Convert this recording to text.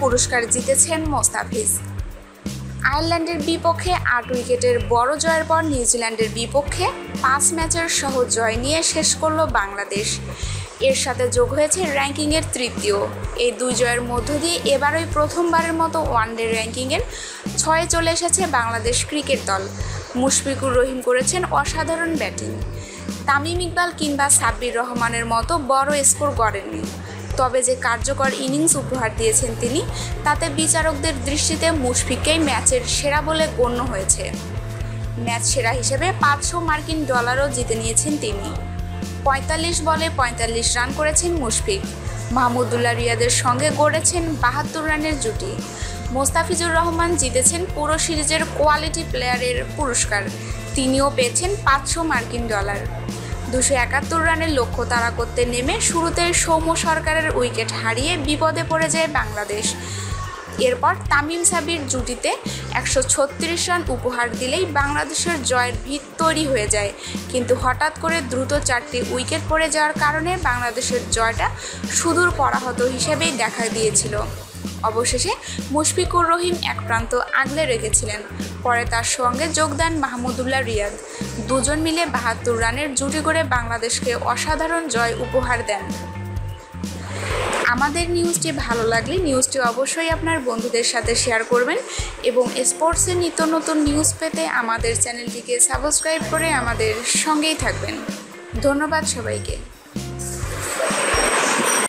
পুরস্কার জিতেছেন মোস্তাফিজ। আয়ারল্যান্ডের বিপক্ষে আট উইকেটের বড় জয়ের পর নিউজিল্যান্ডের বিপক্ষে পাঁচ ম্যাচের সহজ জয় নিয়ে শেষ করল বাংলাদেশ। এর সাথে যোগ হয়েছে র্যাঙ্কিংয়ের তৃতীয়। এই দুই জয়ের মধ্য দিয়ে এবারই প্রথমবারের মতো ওয়ানডে র্যাঙ্কিংয়ের ছয়ে চলে এসেছে বাংলাদেশ ক্রিকেট দল। মুশফিকুর রহিম করেছেন অসাধারণ ব্যাটিং। তামিম ইকবাল কিংবা সাব্বির রহমানের মতো বড় স্কোর করেননি তবে যে কার্যকর ইনিংস উপহার দিয়েছেন তিনি, তাতে বিচারকদের দৃষ্টিতে মুশফিককেই ম্যাচের সেরা বলে গণ্য হয়েছে। ম্যাচ সেরা হিসেবে পাঁচশো মার্কিন ডলারও জিতে নিয়েছেন তিনি। পঁয়তাল্লিশ বলে পঁয়তাল্লিশ রান করেছেন মুশফিক। মাহমুদুল্লাহ রিয়াদের সঙ্গে গড়েছেন বাহাত্তর রানের জুটি। মোস্তাফিজুর রহমান জিতেছেন পুরো সিরিজের কোয়ালিটি প্লেয়ারের পুরস্কার। তিনিও পেয়েছেন পাঁচশো মার্কিন ডলার। দুশো একাত্তর রানের লক্ষ্য তাড়া করতে নেমে শুরুতে সৌম্য সরকারের উইকেট হারিয়ে বিপদে পড়ে যায় বাংলাদেশ। এরপর তামিম সাবির জুটিতে একশো ছত্রিশ রান উপহার দিলেই বাংলাদেশের জয়ের ভিত তৈরি হয়ে যায়। কিন্তু হঠাৎ করে দ্রুত চারটি উইকেট পড়ে যাওয়ার কারণে বাংলাদেশের জয়টা সুদূর পরাহত হিসেবেই দেখা দিয়েছিল। অবশেষে মুশফিকুর রহিম এক প্রান্ত আগলে রেখেছিলেন। পরে তার সঙ্গে যোগ দেন মাহমুদুল্লাহ রিয়াদ। দুজন মিলে বাহাত্তর রানের জুটি করে বাংলাদেশকে অসাধারণ জয় উপহার দেন। আমাদের নিউজটি ভালো লাগলে নিউজটি অবশ্যই আপনার বন্ধুদের সাথে শেয়ার করবেন এবং স্পোর্টসের নিত্য নতুন নিউজ পেতে আমাদের চ্যানেলটিকে সাবস্ক্রাইব করে আমাদের সঙ্গেই থাকবেন। ধন্যবাদ সবাইকে।